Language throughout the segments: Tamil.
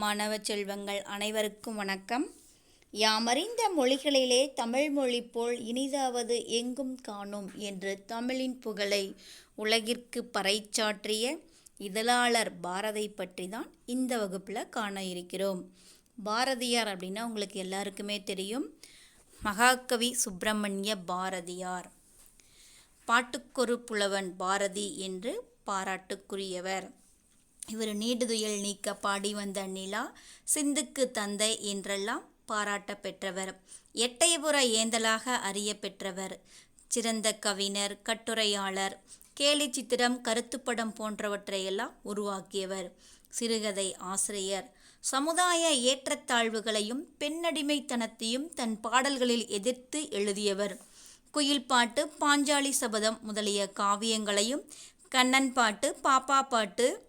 மாணவ செல்வங்கள் அனைவருக்கும் வணக்கம். யாமறிந்த மொழிகளிலே தமிழ் மொழி போல் இனிதாவது எங்கும் காணும் என்று தமிழின் புகழை உலகிற்கு பறைச்சாற்றிய இதழாளர் பாரதி பற்றி தான் இந்த வகுப்பில் காண இருக்கிறோம். பாரதியார் அப்படின்னா உங்களுக்கு எல்லாருக்குமே தெரியும். மகாகவி சுப்பிரமணிய பாரதியார். பாட்டுக்கொரு புலவன் பாரதி என்று பாராட்டுக்குரியவர். இவர் நீடுதுயல் நீக்க பாடி வந்த நிலா சிந்துக்கு தந்தை என்றெல்லாம் பாராட்ட பெற்றவர். எட்டயபுர ஏந்தலாக அறிய பெற்றவர். சிறந்த கவிஞர் கட்டுரையாளர் கேலி சித்திரம் கருத்துப்படம் போன்றவற்றையெல்லாம் உருவாக்கியவர். சிறுகதை ஆசிரியர். சமுதாய ஏற்றத்தாழ்வுகளையும் பெண்ணடிமைத்தனத்தையும் தன் பாடல்களில் எதிர்த்து எழுதியவர். குயில் பாட்டு பாஞ்சாலி சபதம் முதலிய காவியங்களையும் கண்ணன் பாட்டு பாப்பா பாட்டு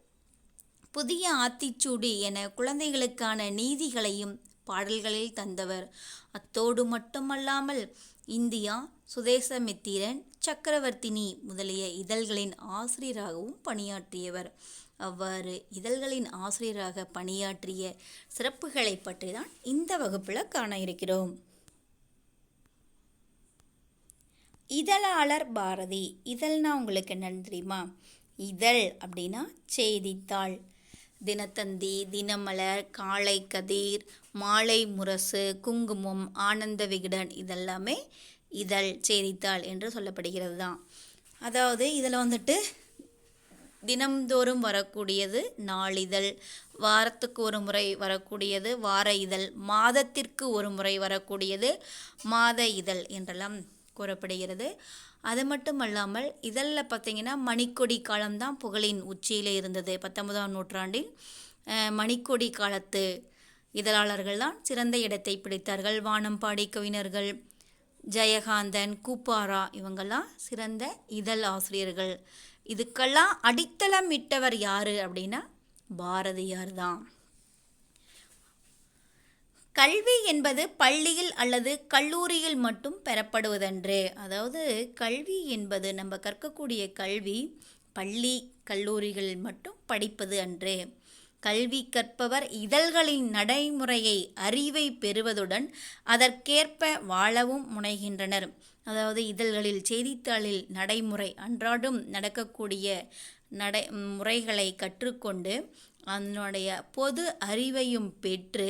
புதிய ஆத்திச்சூடி என குழந்தைகளுக்கான நீதிகளையும் பாடல்களில் தந்தவர். அத்தோடு மட்டுமல்லாமல் இந்தியா சுதேசமித்திரன் சக்கரவர்த்தினி முதலிய இதழ்களின் ஆசிரியராகவும் பணியாற்றியவர். அவ்வாறு இதழ்களின் ஆசிரியராக பணியாற்றிய சிறப்புகளை பற்றி தான் இந்த வகுப்பில் காண இருக்கிறோம். இதழாளர் பாரதி. இதழ்னா உங்களுக்கு என்னன்னு தெரியுமா? இதழ் அப்படின்னா செய்தித்தாள். தினத்தந்தி தினமலர் காலை கதிர் மாலை முரசு குங்குமம் ஆனந்த விகடன் இதெல்லாமே இதழ் செய்தித்தாள் என்று சொல்லப்படுகிறது தான் அதாவது இதில் வந்துட்டு தினம்தோறும் வரக்கூடியது நாளிதழ் வாரத்துக்கு ஒரு முறை வரக்கூடியது வார இதழ் மாதத்திற்கு ஒரு முறை வரக்கூடியது மாத இதழ் என்றெல்லாம் கூறப்படுகிறது. அது மட்டும் அல்லாமல் இதழில் பார்த்தீங்கன்னா மணிக்கொடி காலம்தான் புகழின் உச்சியில் இருந்தது. பத்தொன்பதாம் நூற்றாண்டில் மணிக்கொடி காலத்து இதழாளர்கள் தான் சிறந்த இடத்தை பிடித்தார்கள். வானம்பாடி கவிஞர்கள் ஜெயகாந்தன் கூப்பாரா இவங்கெல்லாம் சிறந்த இதழ் ஆசிரியர்கள். இதுக்கெல்லாம் அடித்தளம் இட்டவர் யார் அப்படின்னா பாரதியார் தான் கல்வி என்பது பள்ளியில் அல்லது கல்லூரியில் மட்டும் பெறப்படுவதன்று. அதாவது கல்வி என்பது நம்ம கற்கக்கூடிய கல்வி பள்ளி கல்லூரிகளில் மட்டும் படிப்பது அன்று. கல்வி கற்பவர் இதழ்களின் நடைமுறையை அறிவை பெறுவதுடன் அதற்கேற்ப வாழவும் முனைகின்றனர். அதாவது இதழ்களில் செய்தித்தாளில் நடைமுறை அன்றாடம் நடக்கக்கூடிய நடை முறைகளை கற்றுக்கொண்டு அதனுடைய பொது அறிவையும் பெற்று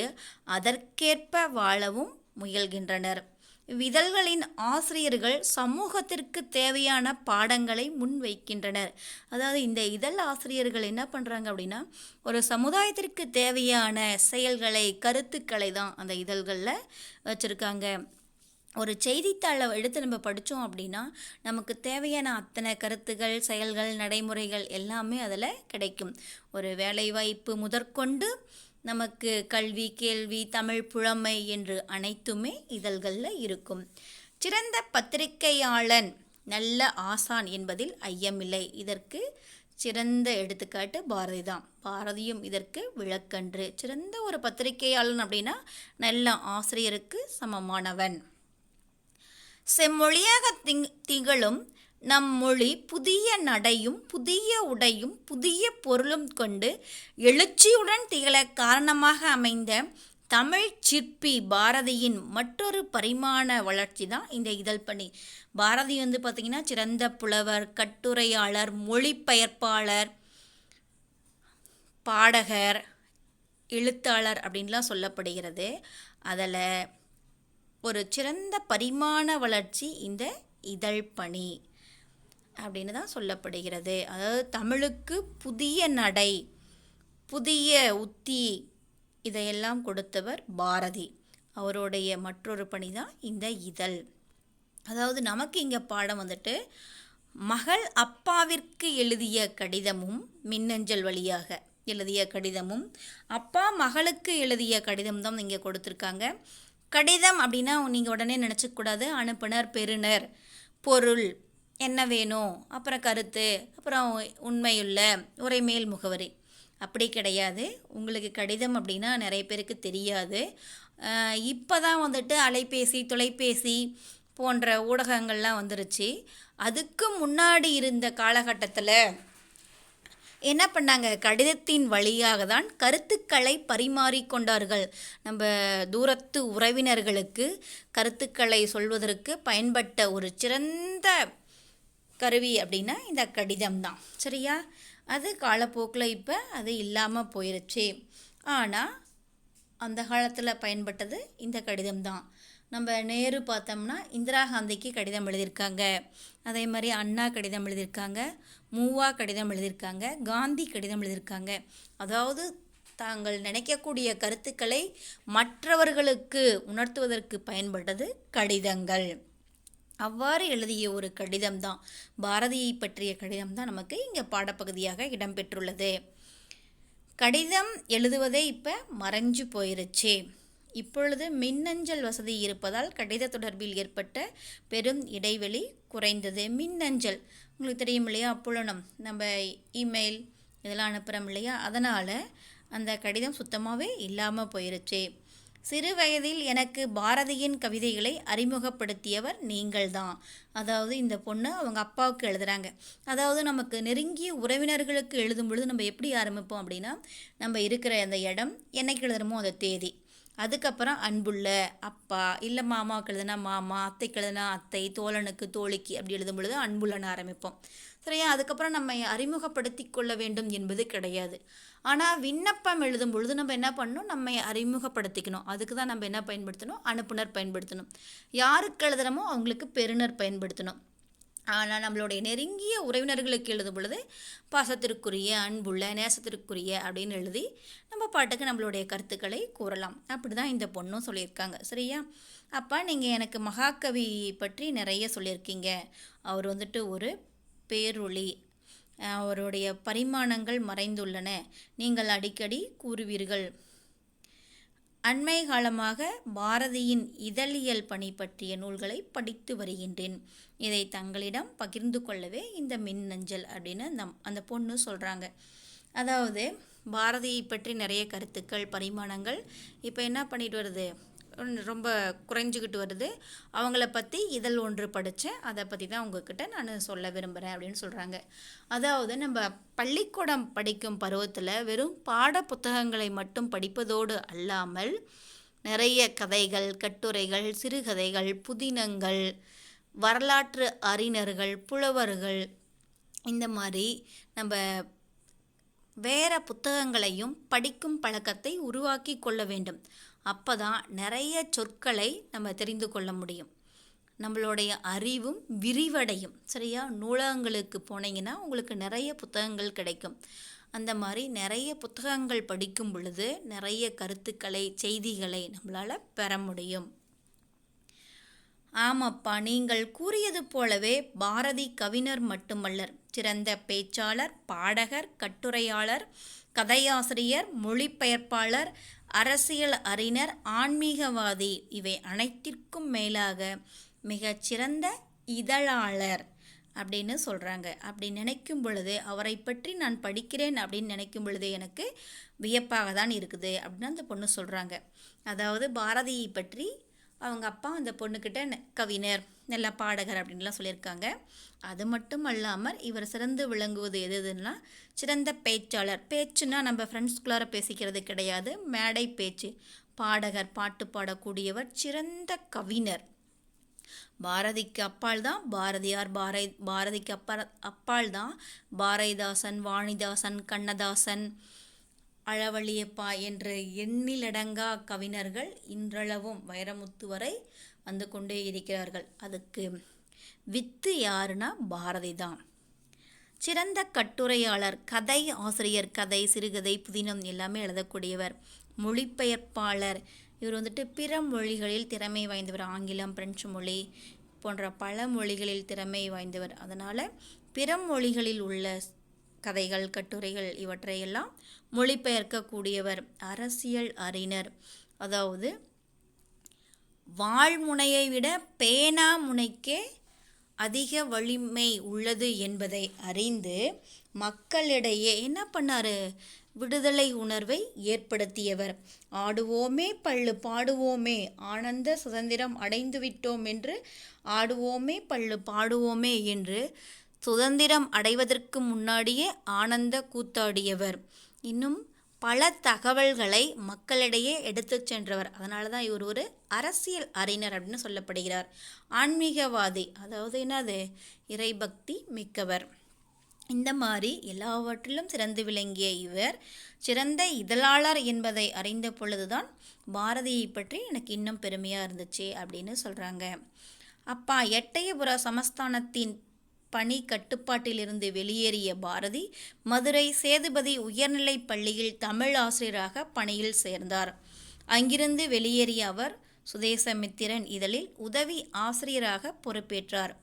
அதற்கேற்ப வாழவும் முயல்கின்றனர். இதழ்களின் ஆசிரியர்கள் சமூகத்திற்கு தேவையான பாடங்களை முன்வைக்கின்றனர். அதாவது இந்த இதழ் ஆசிரியர்கள் என்ன பண்ணுறாங்க அப்படின்னா ஒரு சமுதாயத்திற்கு தேவையான செயல்களை கருத்துக்களை தான் அந்த இதழ்களில் வச்சுருக்காங்க. ஒரு செய்தித்தாளை எடுத்து நம்ம படித்தோம் அப்படின்னா நமக்கு தேவையான அத்தனை கருத்துகள் செயல்கள் நடைமுறைகள் எல்லாமே அதில் கிடைக்கும். ஒரு வேலைவாய்ப்பு முதற்கொண்டு நமக்கு கல்வி கேள்வி தமிழ் புழமை என்று அனைத்துமே இதழ்களில் இருக்கும். சிறந்த பத்திரிகையாளன் நல்ல ஆசான் என்பதில் ஐயமில்லை. இதற்கு சிறந்த எடுத்துக்காட்டு பாரதி தான். பாரதியும் இதற்கு விளக்கன்று. சிறந்த ஒரு பத்திரிகையாளன் அப்படின்னா நல்ல ஆசிரியருக்கு சமமானவன். செம்மொழியாக திங் திகழும் நம் மொழி புதிய நடையும் புதிய உடையும் புதிய பொருளும் கொண்டு எழுச்சியுடன் திகழ காரணமாக அமைந்த தமிழ் சிற்பி பாரதியின் மற்றொரு பரிமாண வளர்ச்சி தான் இந்த இதழ் பணி. பாரதி வந்து பார்த்திங்கன்னா சிறந்த புலவர் கட்டுரையாளர் மொழிபெயர்ப்பாளர் பாடகர் எழுத்தாளர் அப்படின்லாம் சொல்லப்படுகிறது. அதில் ஒரு சிறந்த பரிமாண வளர்ச்சி இந்த இதழ் பணி அப்படின்னு தான் சொல்லப்படுகிறது. அதாவது தமிழுக்கு புதிய நடை புதிய உத்தி இதையெல்லாம் கொடுத்தவர் பாரதி. அவருடைய மற்றொரு பணி தான் இந்த இதழ். அதாவது நமக்கு இங்கே பாடம் வந்துட்டு மகள் அப்பாவிற்கு எழுதிய கடிதமும் மின்னஞ்சல் வழியாக எழுதிய கடிதமும் அப்பா மகளுக்கு எழுதிய கடிதம் தான் இங்கே கொடுத்துருக்காங்க. கடிதம் அப்படின்னா நீங்கள் உடனே நினச்சிக்கூடாது அனுப்புனர் பெறுநர் பொருள் என்ன வேணும்? அப்புறம் கருத்து அப்புறம் உண்மையுள்ள உரைமேல் முகவரி. அப்படி கிடையாது. உங்களுக்கு கடிதம் அப்படின்னா நிறைய பேருக்கு தெரியாது. இப்போ தான் வந்துட்டு அலைபேசி தொலைபேசி போன்ற ஊடகங்கள்லாம் வந்துருச்சு. அதுக்கு முன்னாடி இருந்த காலகட்டத்தில் என்ன பண்ணாங்க? கடிதத்தின் வழியாக தான் கருத்துக்களை பரிமாறிக்கொண்டார்கள் நம்ம தூரத்து உறவினர்களுக்கு கருத்துக்களை சொல்வதற்கு பயன்பட்ட ஒரு சிறந்த கருவி அப்படின்னா இந்த கடிதம் தான் சரியா? அது காலப்போக்கில் இப்போ அது இல்லாமல் போயிருச்சு. ஆனால் அந்த காலத்தில் பயன்பட்டது இந்த கடிதம் தான் நம்ம நேரு பார்த்தோம்னா இந்திரா காந்திக்கு கடிதம் எழுதியிருக்காங்க. அதே மாதிரி அண்ணா கடிதம் எழுதியிருக்காங்க மூவா கடிதம் எழுதியிருக்காங்க காந்தி கடிதம் எழுதியிருக்காங்க. அதாவது தாங்கள் நினைக்கக்கூடிய கருத்துக்களை மற்றவர்களுக்கு உணர்த்துவதற்கு பயன்பட்டது கடிதங்கள். அவ்வாறு எழுதிய ஒரு கடிதம் தான் பாரதியை பற்றிய கடிதம் தான் நமக்கு இங்கே பாடப்பகுதியாக இடம்பெற்றுள்ளது. கடிதம் எழுதுவதே இப்போ மறைஞ்சு போயிருச்சு. இப்பொழுது மின்னஞ்சல் வசதி இருப்பதால் கடித தொடர்பில் ஏற்பட்ட பெரும் இடைவெளி குறைந்தது. மின்னஞ்சல். உங்களுக்கு தெரியும் இல்லையா? புலனம் நம்ம இமெயில் இதெல்லாம் அனுப்புகிறோம் இல்லையா? அதனால் அந்த கடிதம் சுத்தமாகவே இல்லாமல் போயிருச்சு. சிறு வயதில் எனக்கு பாரதியின் கவிதைகளை அறிமுகப்படுத்தியவர் நீங்கள்தான். அதாவது இந்த பொண்ணு அவங்க அப்பாவுக்கு எழுதுகிறாங்க அதாவது நமக்கு நெருங்கிய உறவினர்களுக்கு எழுதும் பொழுது நம்ம எப்படி ஆரம்பிப்போம் அப்படின்னா நம்ம இருக்கிற அந்த இடம் என்னைக்கு எழுதுறமோ அந்த தேதி. அதுக்கப்புறம் அன்புள்ள அப்பா இல்லை மாமாவுக்கு எழுதுனா மாமா அத்தைக்கு எழுதுனா அத்தை தோழனுக்கு தோழிக்கு அப்படி எழுதும் பொழுது அன்புள்ளன்னு ஆரம்பிப்போம். சரியா? அதுக்கப்புறம் நம்ம அறிமுகப்படுத்தி கொள்ள வேண்டும் என்பது கிடையாது. ஆனால் விண்ணப்பம் எழுதும் பொழுது நம்ம என்ன பண்ணணும்? நம்ம அறிமுகப்படுத்திக்கணும். அதுக்கு தான் நம்ம என்ன பயன்படுத்தணும்? அனுப்புனர் பயன்படுத்தணும். யாருக்கு எழுதுகிறோமோ அவங்களுக்கு பெறுநர் பயன்படுத்தணும். ஆனால் நம்மளுடைய நெருங்கிய உறவினர்களுக்கு எழுதும் பொழுது பாசத்திற்குரிய அன்புள்ள நேசத்திற்குரிய அப்படின்னு எழுதி நம்ம பாட்டுக்கு நம்மளுடைய கருத்துக்களை கூறலாம். அப்படி தான் இந்த பொண்ணும் சொல்லியிருக்காங்க. சரியா? அப்போ நீங்கள் எனக்கு மகாகவி பற்றி நிறைய சொல்லியிருக்கீங்க. அவர் வந்துட்டு ஒரு பேரொளி. அவருடைய பரிமாணங்கள் மறைந்துள்ளன. நீங்கள் அடிக்கடி கூறுவீர்கள். அண்மை காலமாக பாரதியின் இதழியல் பணி பற்றிய நூல்களை படித்து வருகின்றேன். இதை தங்களிடம் பகிர்ந்து கொள்ளவே இந்த மின்னஞ்சல் அப்படின்னு நம் அந்த பொண்ணு சொல்கிறாங்க அதாவது பாரதியை பற்றி நிறைய கருத்துக்கள் பரிமாணங்கள். இப்போ என்ன பண்ணிட்டு வருது? ரொம்ப குறைஞ்சிக்கிட்டு வருது. அவங்கள பற்றி இதழ் ஒன்று படித்தேன் அதை பற்றி தான் உங்ககிட்ட நான் சொல்ல விரும்புகிறேன் அப்படின்னு சொல்கிறாங்க அதாவது நம்ம பள்ளிக்கூடம் படிக்கும் பருவத்தில் வெறும் பாட புத்தகங்களை மட்டும் படிப்பதோடு அல்லாமல் நிறைய கதைகள் கட்டுரைகள் சிறுகதைகள் புதினங்கள் வரலாற்று அறிஞர்கள் புலவர்கள் இந்த மாதிரி நம்ம வேறு புத்தகங்களையும் படிக்கும் பழக்கத்தை உருவாக்கி கொள்ள வேண்டும். அப்போ தான் நிறைய சொற்களை நம்ம தெரிந்து கொள்ள முடியும். நம்மளுடைய அறிவும் விரிவடையும். சரியா? நூலகங்களுக்கு போனீங்கன்னா உங்களுக்கு நிறைய புத்தகங்கள் கிடைக்கும். அந்த மாதிரி நிறைய புத்தகங்கள் படிக்கும் பொழுது நிறைய கருத்துக்களை செய்திகளை நம்மளால் பெற முடியும். ஆமாப்பா நீங்கள் கூறியது போலவே பாரதி கவிஞர் மட்டுமல்லர். சிறந்த பேச்சாளர் பாடகர் கட்டுரையாளர் கதையாசிரியர் மொழிபெயர்ப்பாளர் அரசியல் அறிஞர் ஆன்மீகவாதி இவை அனைத்திற்கும் மேலாக மிகச்சிறந்த இதழாளர் அப்படின்னு சொல்கிறாங்க அப்படி நினைக்கும் பொழுது அவரை பற்றி நான் படிக்கிறேன் அப்படின்னு நினைக்கும் பொழுது எனக்கு வியப்பாக தான் இருக்குது அப்படின்னு அந்த பொண்ணு சொல்கிறாங்க அதாவது பாரதியை பற்றி அவங்க அப்பா அந்த பொண்ணுக்கிட்ட கவிஞர் நல்ல பாடகர் அப்படின்லாம் சொல்லியிருக்காங்க. அது மட்டும் அல்லாமல் இவர் சிறந்து விளங்குவது எது எதுன்னா சிறந்த பேச்சாளர். பேச்சுன்னா நம்ம ஃப்ரெண்ட்ஸ்குள்ளார பேசிக்கிறது கிடையாது. மேடை பேச்சு. பாடகர் பாட்டு பாடக்கூடியவர் சிறந்த கவிஞர். பாரதிக்கு அப்பால் தான் பாரதியார் பாரதி பாரதிக்கு அப்பா அப்பால் தான் பாரதிதாசன் வாணிதாசன் கண்ணதாசன் அளவழியப்பா என்று எண்ணிலடங்கா கவிஞர்கள் இன்றளவும் வைரமுத்து வரை வந்து கொண்டே இருக்கிறார்கள். அதுக்கு வித்து யாருன்னா பாரதி தான். சிறந்த கட்டுரையாளர் கதை ஆசிரியர் கதை சிறுகதை புதினம் எல்லாமே எழுதக்கூடியவர் மொழிபெயர்ப்பாளர். இவர் வந்துட்டு பிற மொழிகளில் திறமை வாய்ந்தவர். ஆங்கிலம் பிரெஞ்சு மொழி போன்ற பல மொழிகளில் திறமை வாய்ந்தவர். அதனால் பிற மொழிகளில் உள்ள கதைகள் கட்டுரைகள் இவற்றையெல்லாம் மொழிபெயர்க்கக்கூடியவர் அரசியல் அறிஞர். அதாவது வாழ்முனையை விட பேனா முனைக்கே அதிக வலிமை உள்ளது என்பதை அறிந்து மக்களிடையே என்ன பண்ணார்? விடுதலை உணர்வை ஏற்படுத்தியவர். ஆடுவோமே பள்ளு பாடுவோமே ஆனந்த சுதந்திரம் அடைந்து விட்டோம் என்று ஆடுவோமே பள்ளு பாடுவோமே என்று சுதந்திரம் அடைவதற்கு முன்னாடியே ஆனந்த கூத்தாடியவர். இன்னும் பல தகவல்களை மக்களிடையே எடுத்து சென்றவர். அதனால தான் இவர் ஒரு அரசியல் அறிஞர் அப்படின்னு சொல்லப்படுகிறார். ஆன்மீகவாதி அதாவது என்னது? இறைபக்தி மிக்கவர். இந்த மாதிரி எல்லாவற்றிலும் சிறந்து விளங்கிய இவர் சிறந்த இதழாளர் என்பதை அறிந்த பொழுதுதான் பாரதியை பற்றி எனக்கு இன்னும் பெருமையாக இருந்துச்சு அப்படின்னு சொல்கிறாங்க அப்பா எட்டயபுர சமஸ்தானத்தின் பணி கட்டுப்பாட்டிலிருந்து வெளியேறிய பாரதி மதுரை சேதுபதி உயர்நிலைப் பள்ளியில் தமிழ் ஆசிரியராக பணியில் சேர்ந்தார். அங்கிருந்து வெளியேறிய அவர் சுதேசமித்திரன் இதழில் உதவி ஆசிரியராக பொறுப்பேற்றார்.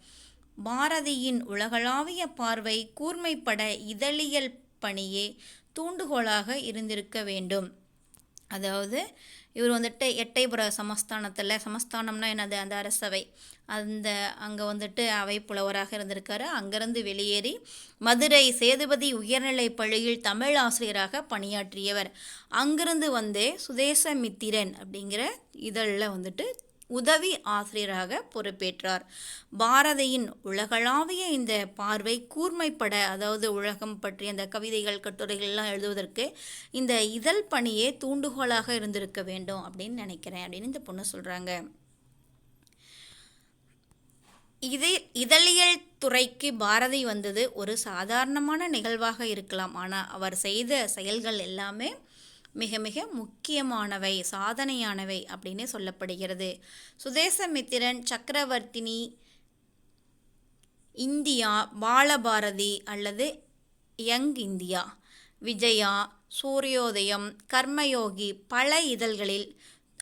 பாரதியின் உலகளாவிய பார்வை கூர்மைப்பட இதழியல் பணியே தூண்டுகோலாக இருந்திருக்க வேண்டும். அதாவது இவர் வந்துட்டு எட்டைபுர சமஸ்தானத்தில் சமஸ்தானம்னா என்னது? அந்த அரசவை. அந்த அங்கே வந்துட்டு அவை புலவராக இருந்திருக்காரு. அங்கேருந்து வெளியேறி மதுரை சேதுபதி உயர்நிலைப் பள்ளியில் தமிழ் ஆசிரியராக பணியாற்றியவர். அங்கிருந்து வந்து சுதேசமித்திரன் அப்படிங்கிற இதழில் வந்துட்டு உதவி ஆசிரியராக பொறுப்பேற்றார். பாரதியின் உலகளாவிய இந்த பார்வை கூர்மைப்பட அதாவது உலகம் பற்றிய அந்த கவிதைகள் கட்டுரைகள்லாம் எழுதுவதற்கு இந்த இதழ் பணியே தூண்டுகோலாக இருந்திருக்க வேண்டும் அப்படின்னு நினைக்கிறேன் அப்படின்னு இந்த பொண்ணு சொல்கிறாங்க இது இதழியல் துறைக்கு பாரதி வந்தது ஒரு சாதாரணமான நிகழ்வாக இருக்கலாம். ஆனால் அவர் செய்த செயல்கள் எல்லாமே மிக மிக முக்கியமானவை சாதனையானவை அப்படின்னு சொல்லப்படுகிறது. சுதேசமித்திரன் சக்கரவர்த்தினி இந்தியா பாலபாரதி அல்லது யங் இந்தியா விஜயா சூரியோதயம் கர்மயோகி பல இதழ்களில்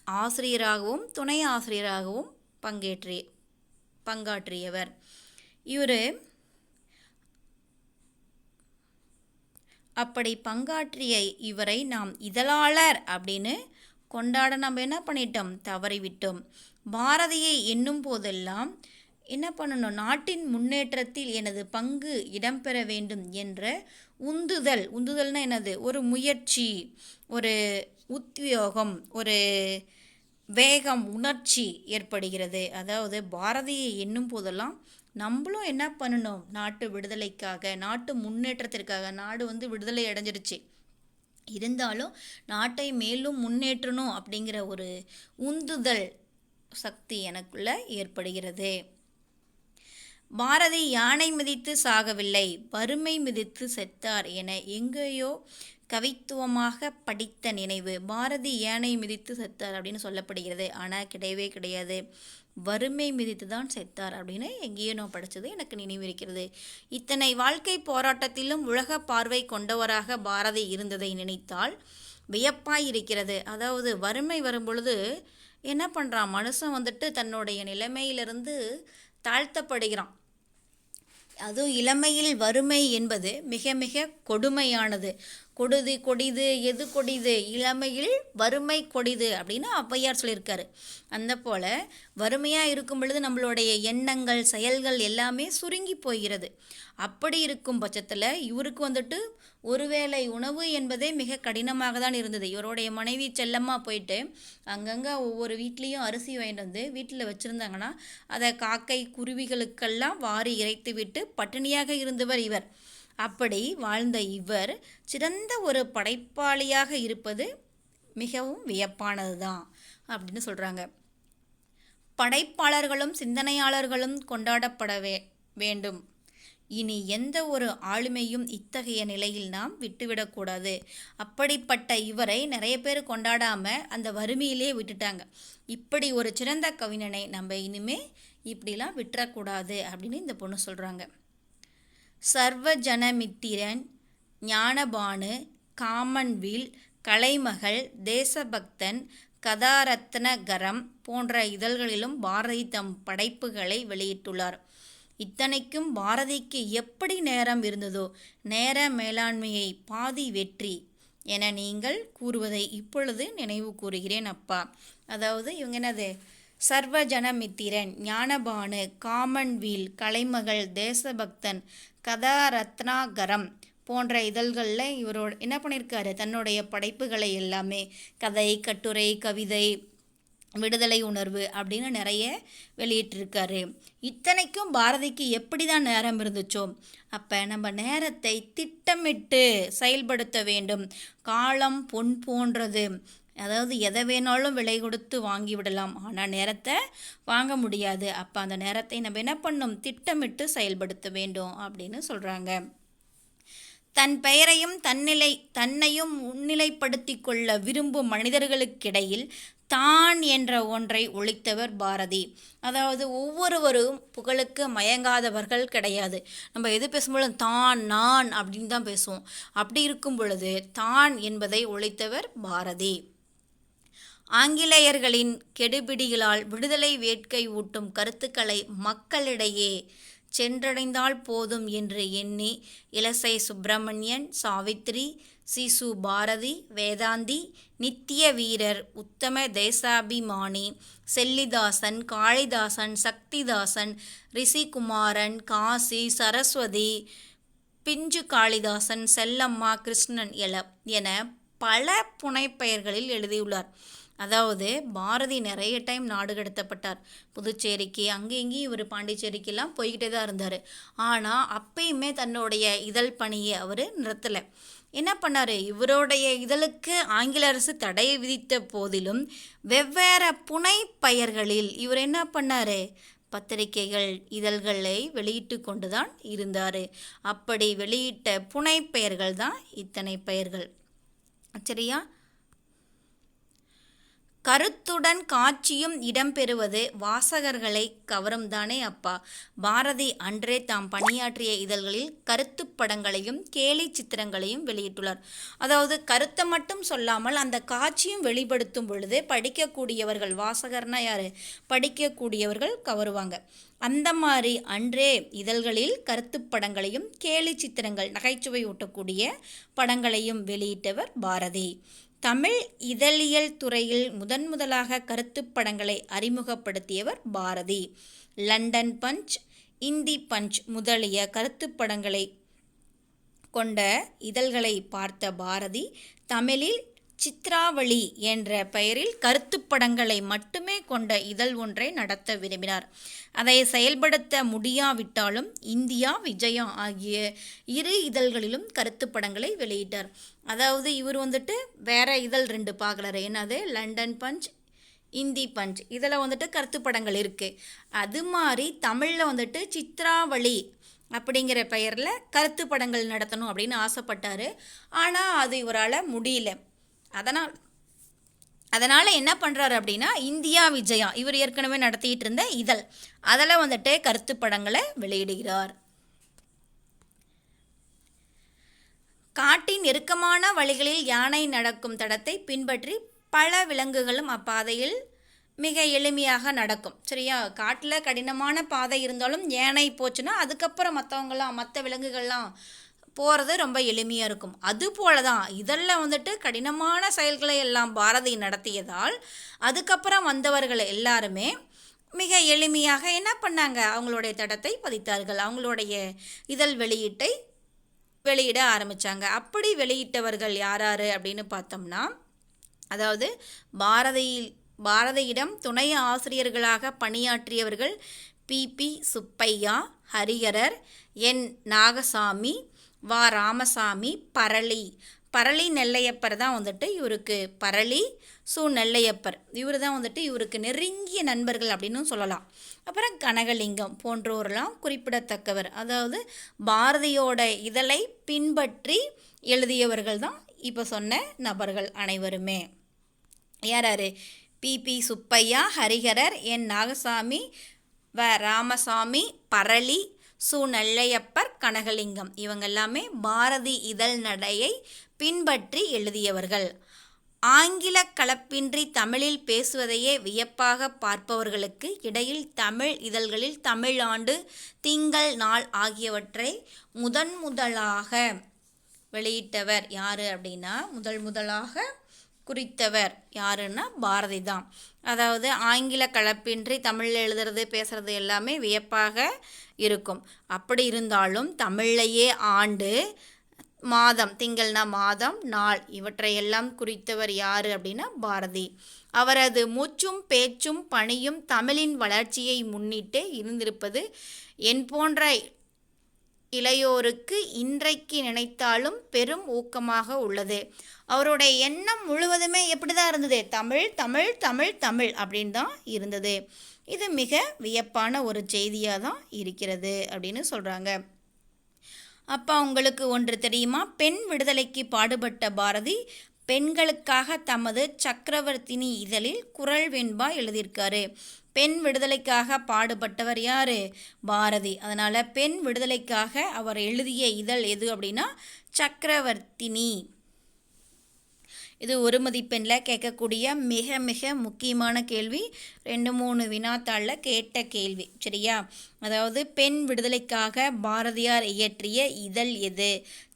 ஆசிரியராகவும் துணை ஆசிரியராகவும் பங்கேற்றி பங்காற்றியவர். இவர் அப்படி பங்காற்றிய இவரை நாம் இதழாளர் அப்படின்னு கொண்டாட நம்ம என்ன பண்ணிட்டோம்? தவறிவிட்டோம். பாரதியை எண்ணும் போதெல்லாம் என்ன பண்ணணும்? நாட்டின் முன்னேற்றத்தில் எனது பங்கு இடம்பெற வேண்டும் என்ற உந்துதல். உந்துதல்னா என்னது? ஒரு முயற்சி ஒரு உத்யோகம் ஒரு வேகம் உணர்ச்சி ஏற்படுகிறது. அதாவது பாரதியை எண்ணும் போதெல்லாம் நம்மளும் என்ன பண்ணணும்? நாட்டு விடுதலைக்காக நாட்டு முன்னேற்றத்திற்காக நாடு வந்து விடுதலை அடைஞ்சிருச்சு. இருந்தாலும் நாட்டை மேலும் முன்னேற்றணும் அப்படிங்கிற ஒரு உந்துதல் சக்தி எனக்குள்ள ஏற்படுகிறது. பாரதி யானை மிதித்து சாகவில்லை வறுமை மிதித்து செத்தார் என எங்கேயோ கவித்துவமாக படித்த நினைவு. பாரதி யானை மிதித்து செத்தார் அப்படின்னு சொல்லப்படுகிறது. ஆனால் கிடையவே கிடையாது. வறுமை மிதித்து தான் செத்தார் அப்படின்னு எங்கேயோ நான் படித்தது எனக்கு நினைவிருக்கிறது இத்தனை வாழ்க்கை போராட்டத்திலும் உலக பார்வை கொண்டவராக பாரதி இருந்ததை நினைத்தால் வியப்பாய் இருக்கிறது. அதாவது வறுமை வரும்பொழுது என்ன பண்ணுறான் மனுஷன் வந்துட்டு தன்னுடைய நிலைமையிலிருந்து தாழ்த்தப்படுகிறான். அதுவும் இளமையில் வறுமை என்பது மிக மிக கொடுமையானது. கொடுது கொடிது எது கொடிது? இளமையில் வறுமை கொடிது அப்படின்னு ஔவையார் சொல்லியிருக்காரு. அந்த போல் வறுமையாக இருக்கும் பொழுது நம்மளுடைய எண்ணங்கள் செயல்கள் எல்லாமே சுருங்கி போகிறது. அப்படி இருக்கும் பட்சத்தில் இவருக்கு வந்துட்டு ஒருவேளை உணவு என்பதே மிக கடினமாக தான் இருந்தது. இவருடைய மனைவி செல்லமாக போயிட்டு அங்கங்கே ஒவ்வொரு வீட்லேயும் அரிசி வாங்கிட்டு வந்து வீட்டில் வச்சுருந்தாங்கன்னா அதை காக்கை குருவிகளுக்கெல்லாம் வாரி இறைத்து விட்டு பட்டினியாக இருந்தவர் இவர். அப்படி வாழ்ந்த இவர் சிறந்த ஒரு படைப்பாளியாக இருப்பது மிகவும் வியப்பானது தான் அப்படின்னு சொல்கிறாங்க படைப்பாளர்களும் சிந்தனையாளர்களும் கொண்டாடப்பட வே வேண்டும். இனி எந்த ஒரு ஆளுமையும் இத்தகைய நிலையில் நாம் விட்டுவிடக்கூடாது அப்படிப்பட்ட இவரை நிறைய பேர் கொண்டாடாமல் அந்த வறுமையிலே விட்டுட்டாங்க. இப்படி ஒரு சிறந்த கவிஞனை நம்ம இனிமே இப்படிலாம் விட்டுறக்கூடாது அப்படின்னு இந்த பொண்ணு சொல்கிறாங்க சர்வஜனமித்திரன் ஞானபானு காமன்வில் கலைமகள் தேசபக்தன் கதாரத்னகரம் போன்ற இதழ்களிலும் பாரதி தம் படைப்புகளை வெளியிட்டுள்ளார். இத்தனைக்கும் பாரதிக்கு எப்படி நேரம் இருந்ததோ நேர மேலாண்மையை பாதி வெற்றி என நீங்கள் கூறுவதை இப்பொழுது நினைவு கூறுகிறேன் அப்பா. அதாவது இவங்க என்னது? சர்வஜனமித்திரன் ஞானபானு காமன்வீல் கலைமகள் தேசபக்தன் கதாரத்னாகரம் போன்ற இதழ்களில் இவரோட என்ன பண்ணியிருக்காரு தன்னுடைய படைப்புகளை எல்லாமே கதை கட்டுரை கவிதை விடுதலை உணர்வு அப்படின்னு நிறைய வெளியிட்டிருக்காரு. இத்தனைக்கும் பாரதிக்கு எப்படி தான் நேரம் இருந்துச்சோ அப்போ நம்ம நேரத்தை திட்டமிட்டு செயல்படுத்த வேண்டும். காலம் பொன் போன்றது. அதாவது எதை வேணாலும் விலை கொடுத்து வாங்கி விடலாம் ஆனால் நேரத்தை வாங்க முடியாது. அப்போ அந்த நேரத்தை நம்ம என்ன பண்ணும்? திட்டமிட்டு செயல்படுத்த வேண்டும் அப்படின்னு சொல்கிறாங்க தன் பெயரையும் தன்னிலை தன்னையும் முன்னிலைப்படுத்தி கொள்ள விரும்பும் மனிதர்களுக்கிடையில் தான் என்ற ஒன்றை ஒழித்தவர் பாரதி. அதாவது ஒவ்வொருவரும் புகழுக்கு மயங்காதவர்கள் கிடையாது. நம்ம எது பேசும்போது தான் நான் அப்படின்னு தான் பேசுவோம். அப்படி இருக்கும் பொழுது தான் என்பதை ஒழித்தவர் பாரதி. ஆங்கிலேயர்களின் கெடுபிடிகளால் விடுதலை வேட்கை ஊட்டும் கருத்துக்களை மக்களிடையே சென்றடைந்தால் போதும் என்று எண்ணி இலசை சுப்பிரமணியன் சாவித்ரி சிசு பாரதி வேதாந்தி நித்திய வீரர் உத்தம தேசாபிமானி செல்லிதாசன் காளிதாசன் சக்திதாசன் ரிஷிகுமாரன் காசி சரஸ்வதி பிஞ்சு காளிதாசன் செல்லம்மா கிருஷ்ணன் எல என பல புனைப்பெயர்களில் எழுதியுள்ளார். அதாவது பாரதி நிறைய டைம் நாடு கடத்தப்பட்டார். புதுச்சேரிக்கு அங்கே இங்கேயும் இவர் பாண்டிச்சேரிக்கெல்லாம் போய்கிட்டே தான் இருந்தார். ஆனால் அப்பயுமே தன்னுடைய இதழ் பணியை அவர் நிறுத்தலை. என்ன பண்ணார்? இவருடைய இதழுக்கு ஆங்கில அரசு தடை விதித்த போதிலும் வெவ்வேறு புனைப்பெயர்களில் இவர் என்ன பண்ணார்? பத்திரிகைகள் இதழ்களை வெளியிட்டு கொண்டு தான் இருந்தார். அப்படி வெளியிட்ட புனை பெயர்கள் தான் இத்தனை பெயர்கள். சரியா? கருத்துடன் காட்சியும் இடம்பெறுவது வாசகர்களை கவரும் தானே அப்பா. பாரதி அன்றே தாம் பணியாற்றிய இதழ்களில் கருத்து படங்களையும் கேலி சித்திரங்களையும் வெளியிட்டுள்ளார். அதாவது கருத்தை மட்டும் சொல்லாமல் அந்த காட்சியும் வெளிப்படுத்தும் பொழுது படிக்கக்கூடியவர்கள் வாசகர்னா யார்? படிக்கக்கூடியவர்கள் கவருவாங்க. அந்த மாதிரி அன்றே இதழ்களில் கருத்து படங்களையும் கேலி சித்திரங்கள் நகைச்சுவை ஊட்டக்கூடிய படங்களையும் வெளியிட்டவர் பாரதி. தமிழ் இதழியல் துறையில் முதன் முதலாக கருத்துப்படங்களை அறிமுகப்படுத்தியவர் Bharathi. London Punch Hindi Punch முதலிய கருத்துப்படங்களை கொண்ட இதழ்களை பார்த்த பாரதி தமிழில் சித்ராவளி என்ற பெயரில் கருத்துப்படங்களை மட்டுமே கொண்ட இதழ் ஒன்றை நடத்த விரும்பினார். அதை செயல்படுத்த முடியாவிட்டாலும் இந்தியா விஜயா ஆகிய இரு இதழ்களிலும் கருத்துப்படங்களை வெளியிட்டார். அதாவது இவர் வந்துட்டு வேற இதழ் ரெண்டு பார்க்குறாரு. என்னது? London Punch Hindi Punch. இதில் வந்துட்டு கருத்துப்படங்கள் இருக்குது அது மாதிரி தமிழில் வந்துட்டு சித்ராவளி அப்படிங்கிற பெயரில் கருத்து படங்கள் நடத்தணும் அப்படின்னு ஆசைப்பட்டார். ஆனால் அது இவரால் முடியல. அதனால் அதனால் என்ன பண்ணுறாரு அப்படின்னா இந்தியா விஜயா இவர் ஏற்கனவே நடத்திட்டு இருந்த இதழ். அதில் வந்துட்டு கருத்து படங்களை வெளியிடுகிறார். காட்டின் நெருக்கமான வழிகளில் யானை நடக்கும் தடத்தை பின்பற்றி பல விலங்குகளும் அப்பாதையில் மிக எளிமையாக நடக்கும். சரியா? காட்டில் கடினமான பாதை இருந்தாலும் யானை போச்சுன்னா அதுக்கப்புறம் மற்றவங்களாம் மற்ற விலங்குகள்லாம் போகிறது ரொம்ப எளிமையாக இருக்கும். அதுபோல தான் இதெல்லாம் வந்துட்டு கடினமான செயல்களை எல்லாம் பாரதி நடத்தியதால் அதுக்கப்புறம் வந்தவர்கள் எல்லாருமே மிக எளிமையாக என்ன பண்ணாங்க? அவங்களுடைய தடத்தை பதித்தார்கள். அவங்களுடைய இதழ் வெளியீட்டை வெளியிட ஆரம்பித்தாங்க அப்படி வெளியிட்டவர்கள் யார் யார் அப்படின்னு பார்த்தோம்னா அதாவது பாரதியில் பாரதியிடம் துணை ஆசிரியர்களாக பணியாற்றியவர்கள் பிபி சுப்பையா ஹரிஹரர் என். நாகசாமி வா ராமசாமி பரளி. பரளி நெல்லையப்பர் தான் வந்துட்டு இவருக்கு பரளி சு நெல்லையப்பர். இவர் தான் வந்துட்டு இவருக்கு நெருங்கிய நண்பர்கள் அப்படின்னு சொல்லலாம். அப்புறம் கனகலிங்கம் போன்றோரெல்லாம் குறிப்பிடத்தக்கவர். அதாவது பாரதியோட இதழை பின்பற்றி எழுதியவர்கள் தான் இப்போ சொன்ன நபர்கள் அனைவருமே. யார் யார்? பிபி சுப்பையா ஹரிஹரர் என் நாகசாமி வ. ராமசாமி பரளி சு நெல்லையப்பர் கனகலிங்கம். இவங்க எல்லாமே பாரதி இதழ் நடையை பின்பற்றி எழுதியவர்கள். ஆங்கில கலப்பின்றி தமிழில் பேசுவதையே வியப்பாக பார்ப்பவர்களுக்கு இடையில் தமிழ் இதழ்களில் தமிழாண்டு திங்கள் நாள் ஆகியவற்றை முதன் முதலாக வெளியிட்டவர் யார் அப்படின்னா முதல் முதலாக குறித்தவர் யாருன்னா பாரதி தான். அதாவது ஆங்கில கலப்பின்றி தமிழில் எழுதுறது பேசுகிறது எல்லாமே வியப்பாக இருக்கும். அப்படி இருந்தாலும் தமிழ்லையே ஆண்டு மாதம் திங்கள்னா மாதம் நாள் இவற்றையெல்லாம் குறித்தவர் யார் அப்படின்னா பாரதி. அவரது மூச்சும் பேச்சும் பணியும் தமிழின் வளர்ச்சியை முன்னிட்டு இருந்திருப்பது என் போன்ற இளையோருக்கு இன்றைக்கு நினைத்தாலும் பெரும் ஊக்கமாக உள்ளது. அவருடைய எண்ணம் முழுவதுமே எப்படி தான் இருந்தது? தமிழ் தமிழ் தமிழ் தமிழ் அப்படின்னு தான் இருந்தது. இது மிக வியப்பான ஒரு செய்தியாக தான் இருக்கிறது அப்படின்னு சொல்கிறாங்க அப்பா உங்களுக்கு ஒன்று தெரியுமா? பெண் விடுதலைக்கு பாடுபட்ட பாரதி பெண்களுக்காக தமது சக்கரவர்த்தினி இதழில் குரல் வெண்பா எழுதியிருக்காரு. பெண் விடுதலைக்காக பாடுபட்டவர் யார்? பாரதி. அதனால் பெண் விடுதலைக்காக அவர் எழுதிய இதழ் எது அப்படின்னா? சக்கரவர்த்தினி. இது ஒரு மதிப்பெண்ணில் கேட்கக்கூடிய மிக மிக முக்கியமான கேள்வி. ரெண்டு மூணு வினாத்தாளில் கேட்ட கேள்வி. சரியா? அதாவது பெண் விடுதலைக்காக பாரதியார் இயற்றிய இதழ் எது?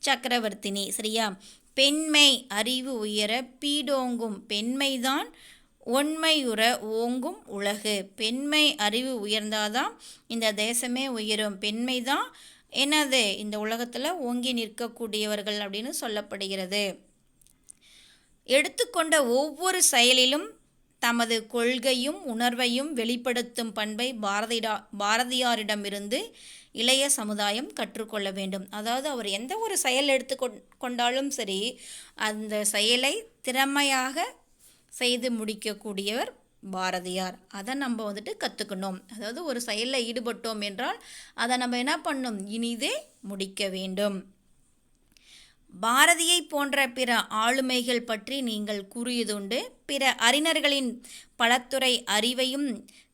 சக்கரவர்த்தினி. சரியா? பெண்மை அறிவு உயர பீடோங்கும் பெண்மைதான் ஒன்மையுற ஓங்கும் உலகு. பெண்மை அறிவு உயர்ந்தாதான் இந்த தேசமே உயரும். பெண்மை தான் என்னது? இந்த உலகத்தில் ஓங்கி நிற்கக்கூடியவர்கள் அப்படின்னு சொல்லப்படுகிறது. எடுத்துக்கொண்ட ஒவ்வொரு செயலிலும் தமது கொள்கையும் உணர்வையும் வெளிப்படுத்தும் பண்பை பாரதிடா பாரதியாரிடமிருந்து இளைய சமுதாயம் கற்றுக்கொள்ள வேண்டும். அதாவது அவர் எந்த ஒரு செயல் எடுத்து கொண்டாலும் சரி அந்த செயலை திறமையாக செய்து முடிக்கக்கூடியவர் பாரதியார். அதை நம்ம வந்துட்டு கற்றுக்கணும் அதாவது ஒரு செயலில் ஈடுபட்டோம் என்றால் அதை நம்ம என்ன பண்ணும்? இனிதே முடிக்க வேண்டும். பாரதியை போன்ற பிற ஆளுமைகள் பற்றி நீங்கள் கூறியதுண்டு. பிற அறிஞர்களின் பலத்துறை அறிவையும்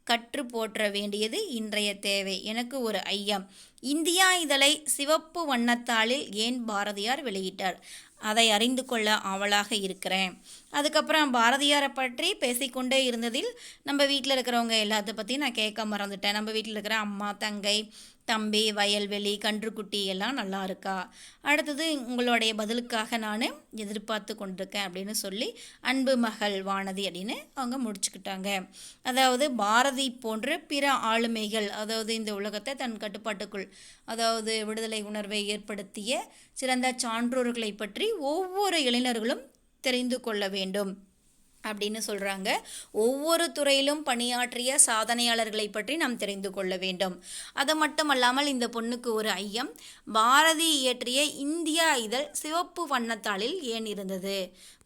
கற்று போற்ற வேண்டியது இன்றைய தேவை. எனக்கு ஒரு ஐயம் இந்தியா இதழை சிவப்பு வண்ணத்தாளில் ஏன் பாரதியார் வெளியிட்டார்? அதை அறிந்து கொள்ள ஆவலாக இருக்கிறேன். அதுக்கப்புறம் பாரதியாரை பற்றி பேசிக்கொண்டே இருந்ததில் நம்ம வீட்டில் இருக்கிறவங்க எல்லாத்த பற்றி நான் கேட்க மறந்துட்டேன். நம்ம வீட்டில் இருக்கிற அம்மா தங்கை தம்பி வயல்வெளி கன்றுக்குட்டி எல்லாம் நல்லா இருக்கா? அடுத்தது உங்களுடைய பதிலுக்காக நான் எதிர்பார்த்து கொண்டிருக்கேன் அப்படின்னு சொல்லி அன்பு மகள் வானதி அப்படின்னு அவங்க முடிச்சுக்கிட்டாங்க. அதாவது பாரதி போன்ற பிற ஆளுமைகள் அதாவது இந்த உலகத்தை தன் கட்டுப்பாட்டுக்குள் அதாவது விடுதலை உணர்வை ஏற்படுத்திய சிறந்த சான்றோர்களை பற்றி ஒவ்வொரு இளைஞர்களும் தெரிந்து கொள்ள வேண்டும். அப்படின்னு சொல்கிறாங்க ஒவ்வொரு துறையிலும் பணியாற்றிய சாதனையாளர்களை பற்றி நாம் தெரிந்து கொள்ள வேண்டும். அது மட்டுமல்லாமல் இந்த பொண்ணுக்கு ஒரு ஐயம். பாரதி இயற்றிய இந்தியா இதழ் சிவப்பு வண்ணத்தாளில் ஏன் இருந்தது?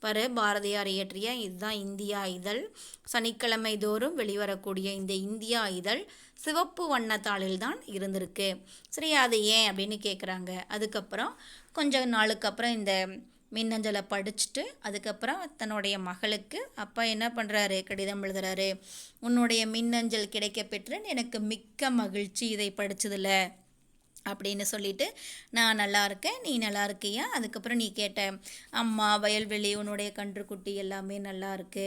பாரு பாரதியார் இயற்றிய இதுதான் இந்தியா இதழ் சனிக்கிழமை தோறும் வெளிவரக்கூடிய இந்த இந்தியா இதழ் சிவப்பு வண்ணத்தாளில் தான் இருந்திருக்கு. சரி அது ஏன் அப்படின்னு கேட்குறாங்க அதுக்கப்புறம் கொஞ்சம் நாளுக்கு அப்புறம் இந்த மின்னஞ்சலை படிச்சுட்டு அதுக்கப்புறம் தன்னுடைய மகளுக்கு அப்பா என்ன பண்ணுறாரு கடிதம் எழுதுறாரு. உன்னுடைய மின்னஞ்சல் கிடைக்க பெற்று எனக்கு மிக்க மகிழ்ச்சி. இதை படித்ததில் அப்படின்னு சொல்லிட்டு நான் நல்லா இருக்கேன். நீ நல்லா இருக்கியா? அதுக்கப்புறம் நீ கேட்ட அம்மா வயல்வெளி உன்னுடைய கன்றுக்குட்டி எல்லாமே நல்லா இருக்கு.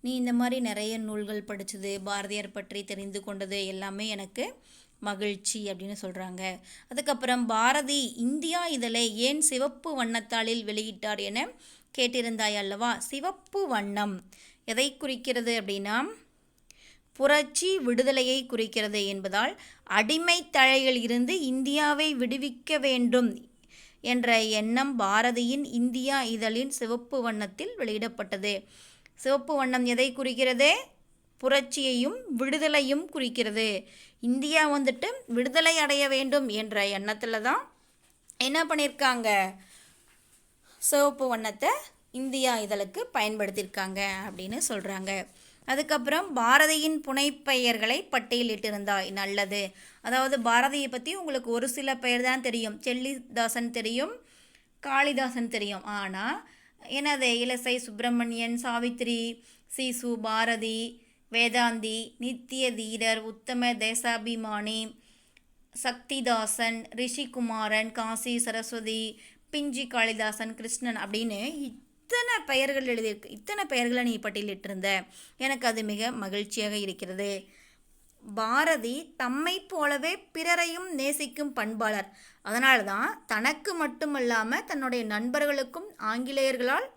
நீ இந்த மாதிரி நிறைய நூல்கள் படித்தது பாரதியார் பற்றி தெரிந்து கொண்டது எல்லாமே எனக்கு மகிழ்ச்சி அப்படின்னு சொல்கிறாங்க அதுக்கப்புறம் பாரதி இந்தியா இதழை ஏன் சிவப்பு வண்ணத்தாளில் வெளியிட்டார் என கேட்டிருந்தாய் அல்லவா? சிவப்பு வண்ணம் எதை குறிக்கிறது அப்படின்னா புரட்சி விடுதலையை குறிக்கிறது என்பதால் அடிமை தழையில் இருந்து இந்தியாவை விடுவிக்க வேண்டும் என்ற எண்ணம் பாரதியின் இந்தியா இதழின் சிவப்பு வண்ணத்தில் வெளியிடப்பட்டது. சிவப்பு வண்ணம் எதை குறிக்கிறது? புரட்சியையும் விடுதலையும் குறிக்கிறது. இந்தியா வந்துட்டு விடுதலை அடைய வேண்டும் என்ற எண்ணத்தில் தான் என்ன பண்ணியிருக்காங்க சிவப்பு வண்ணத்தை இந்தியா இதழுக்கு பயன்படுத்தியிருக்காங்க அப்படின்னு சொல்கிறாங்க அதுக்கப்புறம் பாரதியின் புனைப்பெயர்களை பட்டியலிட்டிருந்தாய் நல்லது. அதாவது பாரதியை பற்றி உங்களுக்கு ஒரு சில பெயர் தான் தெரியும். செல்லிதாசன் தெரியும் காளிதாசன் தெரியும். ஆனால் என்னது இலசை சுப்பிரமணியன் சாவித்ரி சிசு பாரதி வேதாந்தி நித்திய தீரர் உத்தம தேசாபிமானி சக்திதாசன் ரிஷிகுமாரன் காசி சரஸ்வதி பிஞ்சி காளிதாசன் கிருஷ்ணன் அப்படின்னு இத்தனை பெயர்கள் எழுதியிருக்கு இத்தனை பெயர்களை நீ பட்டியலிட்டிருந்த. எனக்கு அது மிக மகிழ்ச்சியாக இருக்கிறது. பாரதி தம்மை போலவே பிறரையும் நேசிக்கும் பண்பாளர். அதனால தான் தனக்கு மட்டுமல்லாமல் தன்னுடைய நண்பர்களுக்கும் ஆங்கிலேயர்களால்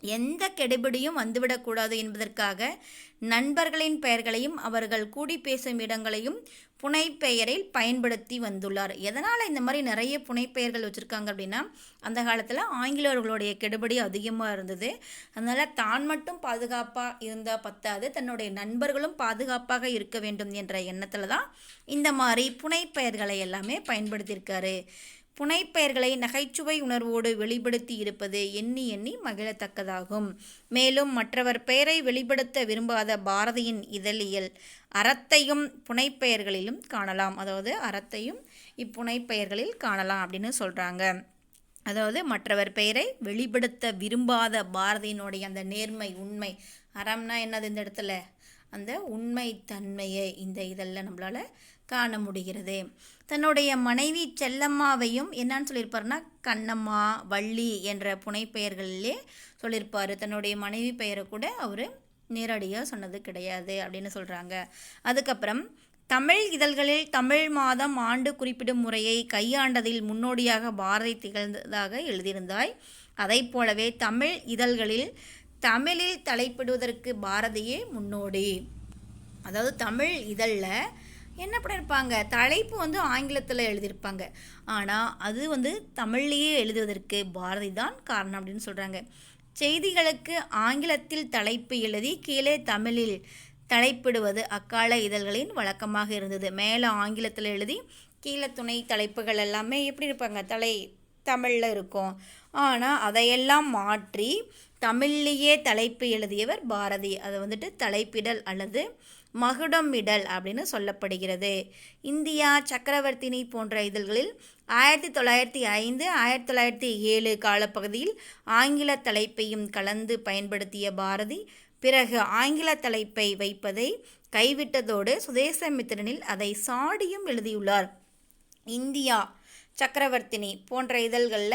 எந்த கெடுபிடியும் வந்துவிடக்கூடாது என்பதற்காக நண்பர்களின் பெயர்களையும் அவர்கள் கூடி பேசும் இடங்களையும் புனைப்பெயரில் பயன்படுத்தி வந்துள்ளார். எதனால் இந்த மாதிரி நிறைய புனைப்பெயர்கள் வச்சுருக்காங்க அப்படின்னா அந்த காலத்தில் ஆங்கிலேயர்களுடைய கெடுபடி அதிகமாக இருந்தது. அதனால் தான் மட்டும் பாதுகாப்பாக இருந்தால் பத்தாது தன்னுடைய நண்பர்களும் பாதுகாப்பாக இருக்க வேண்டும் என்ற எண்ணத்தில் தான் இந்த மாதிரி புனைப்பெயர்களை எல்லாமே பயன்படுத்தியிருக்காரு. புனைப்பெயர்களை நகைச்சுவை உணர்வோடு வெளிப்படுத்தி இருப்பது எண்ணி எண்ணி மகிழத்தக்கதாகும். மேலும் மற்றவர் பெயரை வெளிப்படுத்த விரும்பாத பாரதியின் இதழியல் அறத்தையும் புனைப்பெயர்களிலும் காணலாம். அதாவது அறத்தையும் இப்புனைப்பெயர்களில் காணலாம் அப்படின்னு சொல்கிறாங்க அதாவது மற்றவர் பெயரை வெளிப்படுத்த விரும்பாத பாரதியினுடைய அந்த நேர்மை உண்மை அறம்னா என்னது இந்த இடத்துல? அந்த உண்மை தன்மையை இந்த இதழில் நம்மளால் காண முடிகிறது. தன்னுடைய மனைவி செல்லம்மாவையும் என்னன்னு சொல்லியிருப்பாருன்னா கண்ணம்மா வள்ளி என்ற புனைப்பெயர்களிலே சொல்லியிருப்பார். தன்னுடைய மனைவி பெயரை கூட அவர் நேரடியாக சொன்னது கிடையாது அப்படின்னு சொல்கிறாங்க அதுக்கப்புறம் தமிழ் இதழ்களில் தமிழ் மாதம் ஆண்டு குறிப்பிடும் முறையை கையாண்டதில் முன்னோடியாக பாரதி திகழ்ந்ததாக எழுதியிருந்தாய். அதை போலவே தமிழ் இதழ்களில் தமிழில் தலைப்பிடுவதற்கு பாரதியே முன்னோடி. அதாவது தமிழ் இதழில் என்ன பண்ணியிருப்பாங்க தலைப்பு வந்து ஆங்கிலத்தில் எழுதியிருப்பாங்க ஆனால் அது வந்து தமிழ்லேயே எழுதுவதற்கு பாரதி தான் காரணம் அப்படின்னு சொல்கிறாங்க செய்திகளுக்கு ஆங்கிலத்தில் தலைப்பு எழுதி கீழே தமிழில் தலைப்பிடுவது அக்கால இதழ்களின் வழக்கமாக இருந்தது. மேலே ஆங்கிலத்தில் எழுதி கீழே துணை தலைப்புகள் எல்லாமே எப்படி இருப்பாங்க? தலை தமிழில் இருக்கும். ஆனால் அதையெல்லாம் மாற்றி தமிழ்லேயே தலைப்பு எழுதியவர் பாரதி. அதை வந்துட்டு தலைப்பிடல் அல்லது மகுடமிடல் அப்படின்னு சொல்லப்படுகிறது. இந்தியா சக்கரவர்த்தினி போன்ற இதழ்களில் ஆயிரத்தி தொள்ளாயிரத்தி ஐந்து ஆயிரத்தி தொள்ளாயிரத்தி ஏழு காலப்பகுதியில் ஆங்கில தலைப்பையும் கலந்து பயன்படுத்திய பாரதி பிறகு ஆங்கில தலைப்பை வைப்பதை கைவிட்டதோடு சுதேசமித்திரனில் அதை சாடியும் எழுதியுள்ளார். இந்தியா சக்கரவர்த்தினி போன்ற இதழ்களில்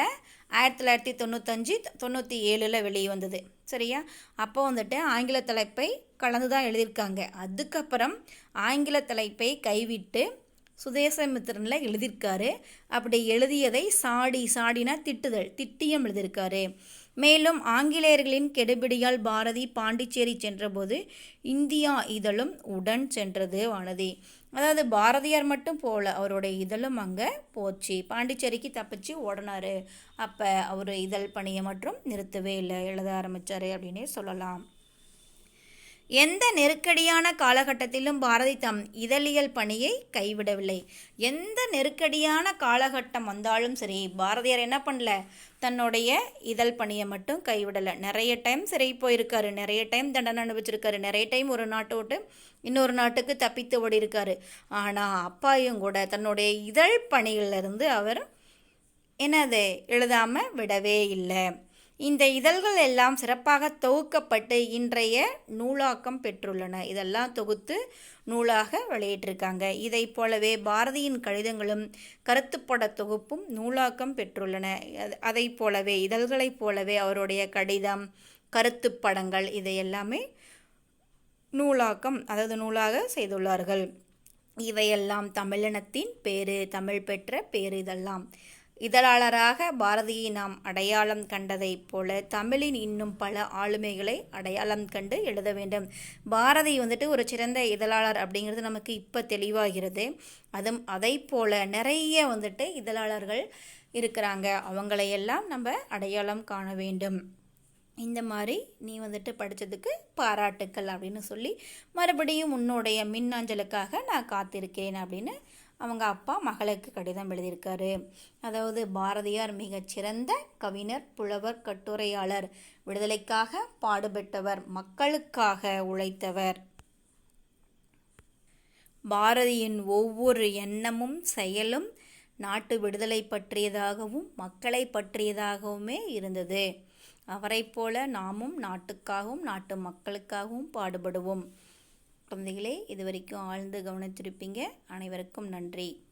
ஆயிரத்தி தொள்ளாயிரத்தி தொண்ணூத்தஞ்சு தொண்ணூற்றி ஏழில் வெளியே வந்தது சரியா? அப்போ வந்துட்டு ஆங்கில தலைப்பை கலந்து தான் எழுதியிருக்காங்க. அதுக்கப்புறம் ஆங்கில தலைப்பை கைவிட்டு சுதேசமித்திரனில் எழுதியிருக்காரு. அப்படி எழுதியதை சாடி சாடினா திட்டுதல் திட்டியம் எழுதியிருக்காரு. மேலும் ஆங்கிலேயர்களின் கெடுபிடியால் பாரதி பாண்டிச்சேரி சென்றபோது இந்தியா இதழும் உடன் சென்றது வானதி. அதாவது பாரதியார் மட்டும் போகல அவருடைய இதழும் அங்கே போச்சு. பாண்டிச்சேரிக்கு தப்பிச்சு ஓடினாரு. அப்போ அவர் இதழ் பணியை மட்டும் நிறுத்தவே இல்லை. எழுத ஆரம்பித்தார் அப்படின்னே சொல்லலாம். எந்த நெருக்கடியான காலகட்டத்திலும் பாரதி தம் இதழியல் பணியை கைவிடவில்லை. எந்த நெருக்கடியான காலகட்டம் வந்தாலும் சரி பாரதியார் என்ன பண்ணல? தன்னுடைய இதழ் பணியை மட்டும் கைவிடலை. நிறைய டைம் சிறை போயிருக்காரு. நிறைய டைம் தண்டனை அனுபவிச்சிருக்காரு. நிறைய டைம் ஒரு நாட்டை விட்டு இன்னொரு நாட்டுக்கு தப்பித்து ஓடி இருக்காரு ஆனால் அப்பாயும் கூட தன்னுடைய இதழ் பணியிலிருந்து அவர் என்னது? எழுதாமல் விடவே இல்லை. இந்த இதழ்கள் எல்லாம் சிறப்பாக தொகுக்கப்பட்டு இன்றைய நூலாக்கம் பெற்றுள்ளன. இதெல்லாம் தொகுத்து நூலாக வெளியிட்டிருக்காங்க. இதை போலவே பாரதியின் கடிதங்களும் கருத்துப்பட தொகுப்பும் நூலாக்கம் பெற்றுள்ளன. அதை போலவே இதழ்களைப் போலவே அவருடைய கடிதம் கருத்துப்படங்கள் இதை எல்லாமே நூலாக்கம் அதாவது நூலாக செய்துள்ளார்கள். இவையெல்லாம் தமிழினத்தின் பேரு தமிழ் பெற்ற பேரு இதெல்லாம். இதழாளராக பாரதியை நாம் அடையாளம் கண்டதைப் போல தமிழின் இன்னும் பல ஆளுமைகளை அடையாளம் கண்டு எழுத வேண்டும். பாரதி வந்துட்டு ஒரு சிறந்த இதழாளர் அப்படிங்கிறது நமக்கு இப்போ தெளிவாகிறது. அதுவும் அதை போல நிறைய வந்துட்டு இதழாளர்கள் இருக்கிறாங்க. அவங்களையெல்லாம் நம்ம அடையாளம் காண வேண்டும். இந்த மாதிரி நீ வந்துட்டு படித்ததுக்கு பாராட்டுக்கள் அப்படின்னு சொல்லி மறுபடியும் உன்னுடைய மின்னஞ்சலுக்காக நான் காத்திருக்கேன் அப்படின்னு அவங்க அப்பா மகளுக்கு கடிதம் எழுதியிருக்காரு. அதாவது பாரதியார் மிகச்சிறந்த கவிஞர் புலவர் கட்டுரையாளர் விடுதலைக்காக பாடுபட்டவர் மக்களுக்காக உழைத்தவர். பாரதியின் ஒவ்வொரு எண்ணமும் செயலும் நாட்டு விடுதலை பற்றியதாகவும் மக்களை பற்றியதாகவுமே இருந்தது. அவரைப் போல நாமும் நாட்டுக்காகவும் நாட்டு மக்களுக்காகவும் பாடுபடுவோம். குழந்தைகளே இது வரைக்கும் ஆழ்ந்து கவனித்திருப்பீங்க. அனைவருக்கும் நன்றி.